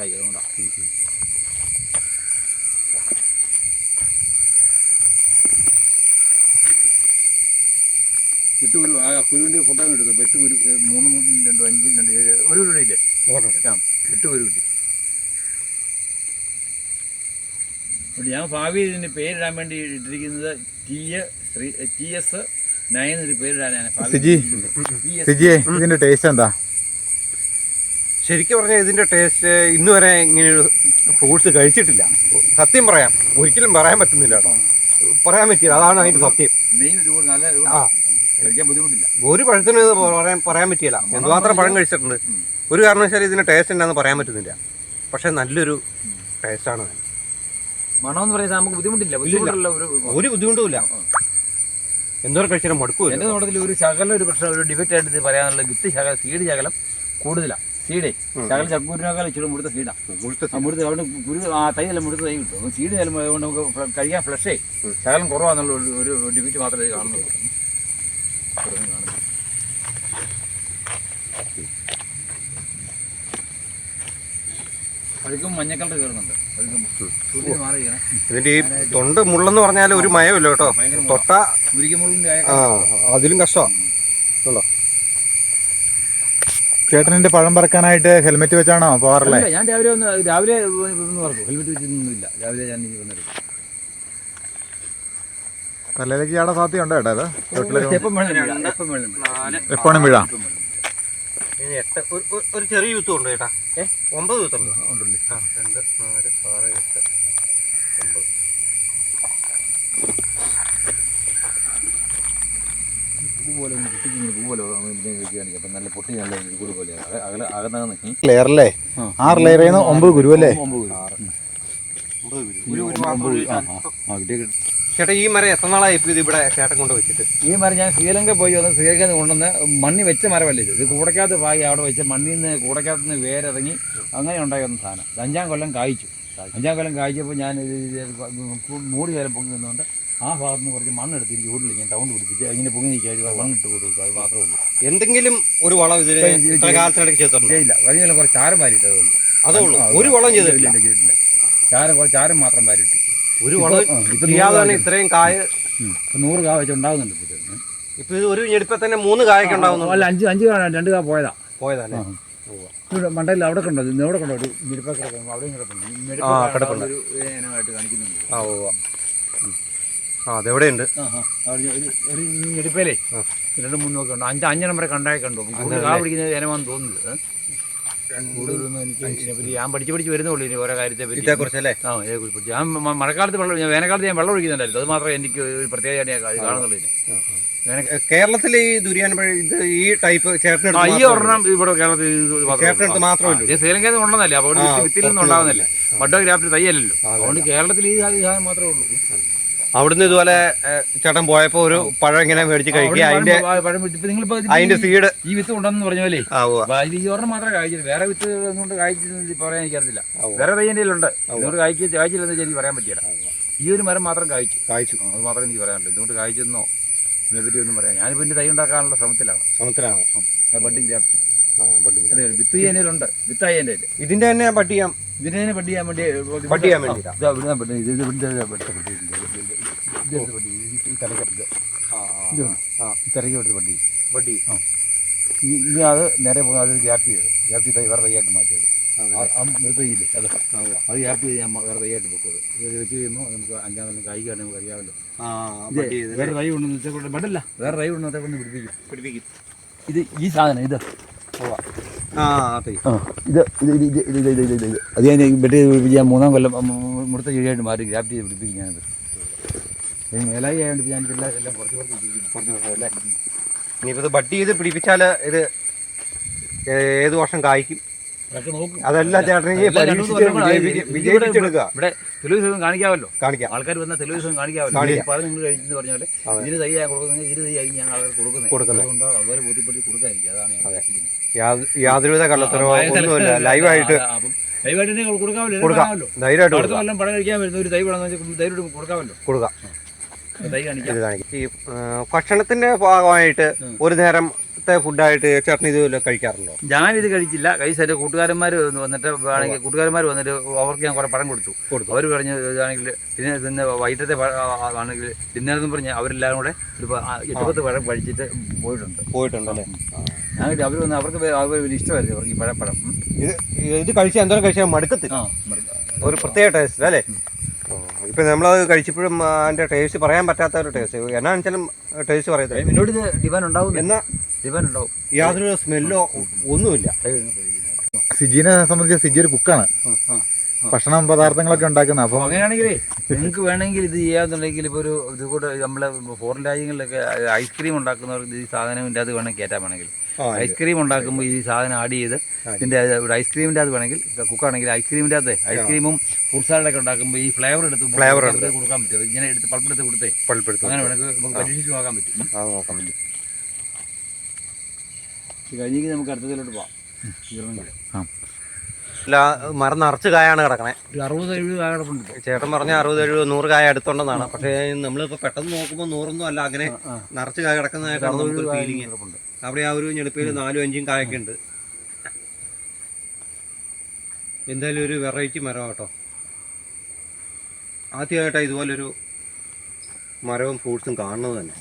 ഫ്രഷായി അതുകൊണ്ടാണ് എട്ട് ഒരു ആ കുരുവിന്റെ ഫോട്ടോ എടുത്തു എട്ട് കുരു മൂന്ന് രണ്ട് അഞ്ച് രണ്ട് ഏഴ് ഒരു കുരു ഇല്ലേ ആ എട്ട് കുരു കിട്ടി. അപ്പോൾ ഞാൻ ഭാവിയിൽ ഇതിന്റെ പേരിടാൻ വേണ്ടി ഇട്ടിരിക്കുന്നത് T A three T S nine ഒരു പേരിടാനാണ് എസ് ഇതിന്റെ ടേസ്റ്റ് എന്താ? ശരിക്കും പറഞ്ഞാൽ ഇതിന്റെ ടേസ്റ്റ് ഇന്ന് വരെ ഇങ്ങനെയൊരു ഫ്രൂട്ട്സ് കഴിച്ചിട്ടില്ല. സത്യം പറയാം. ഒരിക്കലും പറയാൻ പറ്റുന്നില്ല കേട്ടോ. പറയാൻ പറ്റില്ല അതാണ് അതിന്റെ സത്യം. ആ. ഒരു പഴത്തിന് പറയാൻ പറയാൻ പറ്റിയില്ല. എന്തുമാത്രം പഴം കഴിച്ചിട്ടുണ്ട്. ഒരു കാരണവശാലും ഇതിന്റെ ടേസ്റ്റ് എന്താണെന്ന് പറയാൻ പറ്റുന്നില്ല. പക്ഷെ നല്ലൊരു ടേസ്റ്റാണ് മണമെന്ന് പറയുന്നത് നമുക്ക് ബുദ്ധിമുട്ടില്ല. ബുദ്ധിമുട്ടുള്ള ഒരു ബുദ്ധിമുട്ടുമില്ല എന്തോ കഴിച്ചാലും കഴിച്ചാലും എന്റെ മടുക്കൂല നോട്ടത്തിൽ ഒരു ശകലം ഒരു പ്രശ്നം ഒരു ഡിബേറ്റ് ആയിട്ട് പറയാനുള്ള വിത്ത് ശകലം സീഡ് ശകലം കൂടുതലാണ് സീഡേ ശകല ചക്കൂരിനേക്കാൾ ഇച്ചിരി മുടുത്ത സീഡാ മുടുത്ത് അവിടെ കുരു ആ തൈയെല്ലാം മുഴുത്ത തൈ കിട്ടും. അപ്പം സീഡ് ചെല്ലുമ്പോൾ അതുകൊണ്ട് നമുക്ക് കഴിക്കാൻ ഫ്രഷേ ശകലം കുറവാന്നുള്ള ഒരു ഡിബിറ്റ് മാത്രമേ കാണുന്നുള്ളൂ. ഇതിന്റെ ഈ തൊണ്ട് മുള്ളെന്ന് പറഞ്ഞാൽ ഒരു മയമില്ല കേട്ടോ. തൊട്ടാ അതിലും കഷ്ടമാണോ ചേട്ടനിന്റെ പഴം പറക്കാനായിട്ട് ഹെൽമെറ്റ് വെച്ചാണോ പോകാറില്ലേ അല്ല, ഞാൻ രാവിലെ ഒന്ന് രാവിലെ ഒന്ന് പറഞ്ഞു ഹെൽമെറ്റ് വെച്ചൊന്നുമില്ല രാവിലെ ഞാൻ വന്നെടുക്കും തലയിലേക്ക് ചാടാൻ സാധ്യതയുണ്ടോ ചേട്ടാ വീഴാം. നാല്. എപ്പോഴും വീഴാം എട്ട് ഒരു- ചെറിയ യൂത്തും ഉണ്ട് ചേട്ടാ ഏ? ഒമ്പത് യൂത്തുണ്ട്. ഉണ്ടല്ലേ. ആ രണ്ട് നാല് ആറ് എട്ട് ഒമ്പത്. പോലെ പൂ അപ്പം നല്ല പൊട്ടി നല്ല ഗുരു പോലെ അക- അകലെ അകന്നകം നിൽക്കി ലെയർ അല്ലേ? ആറ് ലെയർ ചെയ്യുന്ന ഒമ്പത് ഗുരു അല്ലേ. ചേട്ടാ ഈ മരം എത്ര നാളായി ഇവിടെ ചേട്ടൻ കൊണ്ട് വെച്ചിട്ട്? ഈ മരം ഞാൻ ശ്രീലങ്ക പോയി വന്ന് ശ്രീലങ്ക കൊണ്ടുവന്ന് മണ്ണി വെച്ച മരമല്ല ഇത്? ഇത് കൂടക്കകത്ത് പായി അവിടെ വെച്ച മണ്ണിൽ നിന്ന് കൂടക്കാത്ത നിന്ന് വേരിറങ്ങി അങ്ങനെ ഉണ്ടായി വന്ന സാധനം അഞ്ചാം കൊല്ലം കായ്ച്ചു. അഞ്ചാം കൊല്ലം കായ്ച്ചപ്പോൾ ഞാൻ ഇത് മൂടി വരെ പൊങ്ങി നിന്നുകൊണ്ട് ആ ഭാഗത്ത് നിന്ന് കുറച്ച് മണ്ണെടുത്ത് ഈ ചൂടിൽ ഞാൻ ടൗണ്ട് പിടിപ്പിച്ച് ഇങ്ങനെ പൊങ്ങി നിൽക്കാതെ മണ്ണിട്ട് കൊടുക്കുക അത് മാത്രമേ ഉള്ളൂ. എന്തെങ്കിലും ഒരു വളം ഇതിന് ഇത് ഇത് ഇത്ര കാലത്തിനിടയ്ക്ക് ചെയ്യില്ല കഴിഞ്ഞ കുറച്ച് ചാരം വാരിയിട്ടതേ ഉള്ളൂ. അതേ ഉള്ളൂ. ഒരു വളം ചെയ്തിട്ടില്ല. ചെയ്തിട്ടില്ല ചാരം കുറച്ച് ചാരം മാത്രം വാരിട്ടു ഒരു വളം കായ- ഇത്രയും കായ നൂറ് കാ വെച്ച് ഉണ്ടാകുന്നുണ്ട് ഇപ്പൊ ഇത്. ഒരു ഞെടുപ്പ തന്നെ മൂന്ന് കായൊക്കെ ഉണ്ടാവുന്നു അല്ല അഞ്ച് അഞ്ച് കാ രണ്ട് കാ പോയതാ. പോയതല്ലേ? മണ്ടയിൽ അവിടെ കണ്ടോ? ഇവിടെ കണ്ടോ? ഒരു ഞെടുപ്പൊക്കെ അവിടെയും ഞെടുപ്പ് കിടപ്പുണ്ട്. ഇനമായിട്ട് കാണിക്കുന്നുണ്ട്. ആ ഓ ആ അതെവിടെ ഉണ്ട് ഒരു ഞെടുപ്പേലേ രണ്ട് മൂന്നൊക്കെ ഉണ്ട്. അഞ്ച് അഞ്ച് കണ്ടായി കണ്ടായിക്കുണ്ടോ കാ പിടിക്കുന്നത് ജനമാണെന്ന് തോന്നുന്നത് കൂടുതലൊന്നും എനിക്ക് ഇതിനെപ്പറ്റി ഞാൻ പഠിച്ച് പഠിച്ച് വരുന്നുള്ളൂ ഇനി ഓരോ കാര്യത്തെ പറ്റി. ഇതേക്കുറിച്ചല്ലേ ആ ഇതേക്കുറിച്ച് ഞാൻ മഴക്കാലത്ത് വെള്ളം ഞാൻ വേനൽക്കാലത്ത് ഞാൻ വെള്ളം ഒഴിക്കുന്നുണ്ടായിരുന്നു. അത് മാത്രമേ എനിക്ക് ഒരു പ്രത്യേകമായിട്ട് ഞാൻ കാണുന്നുള്ളൂ ഇതിന്. കേരളത്തിലെ ഈ ദുരിയാൻ ഇത് ഈ ടൈപ്പ് ചേട്ടൻ ഈ ഒരെണ്ണം ഇവിടെ കേരളത്തിൽ മാത്രമേ ശ്രീലങ്കയിൽ നിന്ന് ഉണ്ടെന്നല്ലേ അപ്പോൾ വിത്തിൽ നിന്നുണ്ടാവുന്നല്ലേ ബഡോഗ്രാഫിൽ തയ്യല്ലല്ലോ അതുകൊണ്ട് കേരളത്തിൽ ഈ സാധനം മാത്രമേ ഉള്ളൂ. അവിടുന്ന് ഇതുപോലെ ചേട്ടൻ പോയപ്പോ ഒരു പഴം ഇങ്ങനെ മേടിച്ച് കഴിക്കുക. അതിന്റെ അതിന്റെ സീഡ് ഈ വിത്ത് ഉണ്ടെന്ന് പറഞ്ഞ പോലെ ഈ ഒരെണ്ണം മാത്രമേ കായ്ച്ചില്ല വേറെ വിത്ത് ഒന്നുകൊണ്ട് കായ്ച്ചില്ലെന്ന് പറയാൻ എനിക്കറിയില്ല അറിയില്ല വേറെ തയ്യന്റെ ഉണ്ട് ഇതുകൊണ്ട് കായ്ക്ക് കായ്ച്ചില്ലെന്ന് എനിക്ക് പറയാൻ പറ്റിയില്ല. ഈ ഒരു മരം മാത്രം കായ്ച്ചു. കായ്ച്ചു. അത് മാത്രമേ എനിക്ക് പറയാനുള്ളൂ. ഇതുകൊണ്ട് കായ്ച്ചെന്നോ ഇതിനെപ്പറ്റി ഒന്നും പറയാം ഞാനിപ്പോൾ എന്റെ തൈ ഉണ്ടാക്കാനുള്ള ശ്രമത്തിലാണ്. ശ്രമത്തിലാണ്. ബഡ്ഡിങ് വിത്ത് ചെയ്യാനുണ്ട് ഇതിന്റെ തന്നെ പട്ടിയാം ഇതിനെ പട്ടിയാൻ വേണ്ടി പട്ടിയാൻ വേണ്ടി ബഡ് വണ്ടി? ആ, ഈ. ആ. ഈ തലയ്ക്ക് എടുത്ത്. ബഡ് ചെയ്യും ഈ ഇനി അത് നേരെ പോകുന്ന അത് ഗ്യാപ്പ് ചെയ്ത്. ഗ്യാപ്പ് ചെയ്ത് വേറെ തയ്യായിട്ട് മാറ്റിയത് ആ നിർത്തയില്ലേ? അത്. അത് ഗ്യാപ്പ് ചെയ്ത് ഞാൻ വേറെ തയ്യായിട്ട് പൊക്കത് ഇത് വെച്ച് കഴിയുമ്പോൾ നമുക്ക് അഞ്ചാം കൊല്ലം കായ്ക്കാണ് നമുക്ക് അറിയാമല്ലോ. ആ വേറെ തൈ ഉണ്ടെന്ന് വെച്ചാൽ ബഡല്ല വേറെ തൈ ഉണ്ടെന്ന് വെച്ചാൽ പിടിപ്പിക്കും. പിടിപ്പിക്കും. ഇത് ഈ സാധനം ഇത്. ആ ആ ഇത് ഇത് ഇത് ഇത് ഇത് ഇത് ഇത് ഇത്. അത് ഞാൻ ബെഡ് മൂന്നാം കൊല്ലം മുടുത്ത ചെടിയായിട്ട് മാറ്റി ഗ്രാഫ്റ്റ് ചെയ്ത് പിടിപ്പിക്കും ഞാനത്. മേലായി ആയതുകൊണ്ട് ഞാൻ ഇതെല്ലാം എല്ലാം കുറച്ച് കുറച്ച് കുറച്ച് ദിവസം അല്ലേ? ഇനിയിപ്പോൾ ഇത് ബഡ് ചെയ്ത് പിടിപ്പിച്ചാൽ ഇത് ഏത് വർഷം കായ്ക്കും? അതെല്ലാം ചേട്ടനെ വിജയിപ്പിച്ചെടുക്കുക. ഇവിടെ തെലുങ്ക് ദിവസം കാണിക്കാമല്ലോ. കാണിക്കാം. ആൾക്കാർ വന്ന തെലുങ്ക് ദിവസം കാണിക്കാമല്ലോ നിങ്ങൾ കഴിച്ചെന്ന് പറഞ്ഞ പോലെ ഇതിന് തൈ കൊടുക്കുന്നത് ഇതിന് തൈ ആയിരിക്കും ഞാൻ ആൾക്കാർ കൊടുക്കുന്നത്. കൊടുക്കുന്നത്. അതുകൊണ്ട് അതുപോലെ ബോധ്യപ്പെടുത്തി കൊടുക്കാതിരിക്കും അതാണ് ഞാൻ ഉദ്ദേശിക്കുന്നത്. യാതൊരുവിധ കള്ളത്തരോ ഒന്നുമില്ല. ലൈവായിട്ട് അപ്പം ദൈവമായിട്ട് കൊടുക്കാമല്ലോ. ധൈര്യമായിട്ട് കൊടുക്കാം. പടം കഴിക്കാൻ വരുന്ന ഒരു തൈ ദൈവം തൈ കൊടുക്കാമല്ലോ. കൊടുക്കാം. ഇത് കാണിക്കും. ഈ ഭക്ഷണത്തിന്റെ ഭാഗമായിട്ട് ഒരു നേരം ഫുഡായിട്ട് ചേട്ടൻ ഇത് കഴിക്കാറുണ്ടോ? ഞാനിത് കഴിച്ചില്ല. കഴിച്ച് എന്റെ കൂട്ടുകാരന്മാർ വന്നിട്ട് വേണമെങ്കിൽ കൂട്ടുകാരന്മാർ വന്നിട്ട് അവർക്ക് ഞാൻ കുറേ പഴം കൊടുത്തു. കൊടുത്തു. അവർ പറഞ്ഞു ഇതാണെങ്കിൽ പിന്നെ പിന്നെ വൈകിട്ടത്തെ ആണെങ്കിൽ ഡിന്നറെന്ന് പറഞ്ഞ് അവരെല്ലാവരും കൂടെ ഒരു പ- ആ എട്ട് പത്ത് പഴം കഴിച്ചിട്ട് പോയിട്ടുണ്ട്. പോയിട്ടുണ്ടല്ലേ ഞാൻ അവർ വന്ന് അവർക്ക് അവർ ഇഷ്ടമായിരുന്നു അവർക്ക് ഈ പഴപ്പഴം ഇത് ഇത് കഴിച്ചാൽ എന്തോരം കഴിച്ചാൽ മടുക്കത്തില്ല. ഒരു പ്രത്യേക ടേസ്റ്റ് അല്ലേ? ഇപ്പം നമ്മളത് കഴിച്ചപ്പോഴും അതിന്റെ അതിന്റെ ടേസ്റ്റ് പറയാൻ പറ്റാത്ത ഒരു ടേസ്റ്റ് എന്നാ വെച്ചാലും ടേസ്റ്റ് പറയത്തില്ല എന്നോട് ഇത് ഡിമാൻഡ് ഉണ്ടാവും എന്നാൽ ഡിമാൻഡ് ഉണ്ടാവും. യാതൊരു സ്മെല്ലോ ഒന്നുമില്ല. സിജിനെ സംബന്ധിച്ച് സിജി ഒരു കുക്കാണ് ഭക്ഷണം പദാർത്ഥങ്ങളൊക്കെ ഉണ്ടാക്കുന്ന അപ്പോൾ അങ്ങനെയാണെങ്കിൽ അങ്ങനെയാണെങ്കിലേ നിങ്ങൾക്ക് വേണമെങ്കിൽ ഇത് ചെയ്യാന്നുണ്ടെങ്കിൽ ഇപ്പൊ ഒരു ഇത് കൂടെ നമ്മളെ ഫോറിൻ രാജ്യങ്ങളിലൊക്കെ ഐസ്ക്രീം ഉണ്ടാക്കുന്നവർക്ക് ഈ സാധനം ഇതിന്റെ അത് വേണമെങ്കിൽ കയറ്റാൻ വേണമെങ്കിൽ. ഐസ്ക്രീം ഉണ്ടാക്കുമ്പോൾ ഈ സാധനം ആഡ് ചെയ്ത് ഇതിന്റെ ഇതിന്റെ ഒരു ഐസ്ക്രീമിന്റെ അത് വേണമെങ്കിൽ കുക്കാണെങ്കിൽ ഐസ്ക്രീമിന്റെ അത് ഐസ്ക്രീമും ഫ്രൂട്ട് സാലഡൊക്കെ ഉണ്ടാക്കുമ്പോൾ ഈ ഫ്ലേവർ എടുത്ത് ഫ്ലേവർ കൊടുക്കാൻ പറ്റും. ഇങ്ങനെ എടുത്ത് പൾപ്പെടുത്ത് കൊടുത്തേ. പൾപ്പെടുത്ത് അങ്ങനെ വേണമെങ്കിൽ നമുക്ക് പരീക്ഷിച്ച് നോക്കാൻ പറ്റും. ആ നോക്കാൻ പറ്റും. കഴിഞ്ഞെങ്കിൽ നമുക്ക് അടുത്തതിലോട്ട് പോവാം. ഇറങ്ങി. മരം നിറച്ച് കായാണ് കിടക്കണേ. ഒരു അറുപത് എഴുപത് ചേട്ടൻ പറഞ്ഞ അറുപത് എഴുപത് നൂറ് കായ എടുത്തോണ്ടെന്നാണ്. പക്ഷേ നമ്മളിപ്പോ പെട്ടെന്ന് നോക്കുമ്പോൾ നൂറൊന്നും അല്ല അങ്ങനെ. നിറച്ച് കായ കിടക്കുന്നതായിട്ടാണ് നമുക്കൊരു ഫീലിംഗ് അവിടെ ആ ഒരു ഞെടുപ്പയിൽ നാലും അഞ്ചും കായൊക്കെ ഉണ്ട്. എന്തായാലും ഒരു വെറൈറ്റി മരം കേട്ടോ. ആദ്യമായിട്ടാണ് ഇതുപോലൊരു മരവും ഫ്രൂട്ട്സും കാണുന്നത് തന്നെ.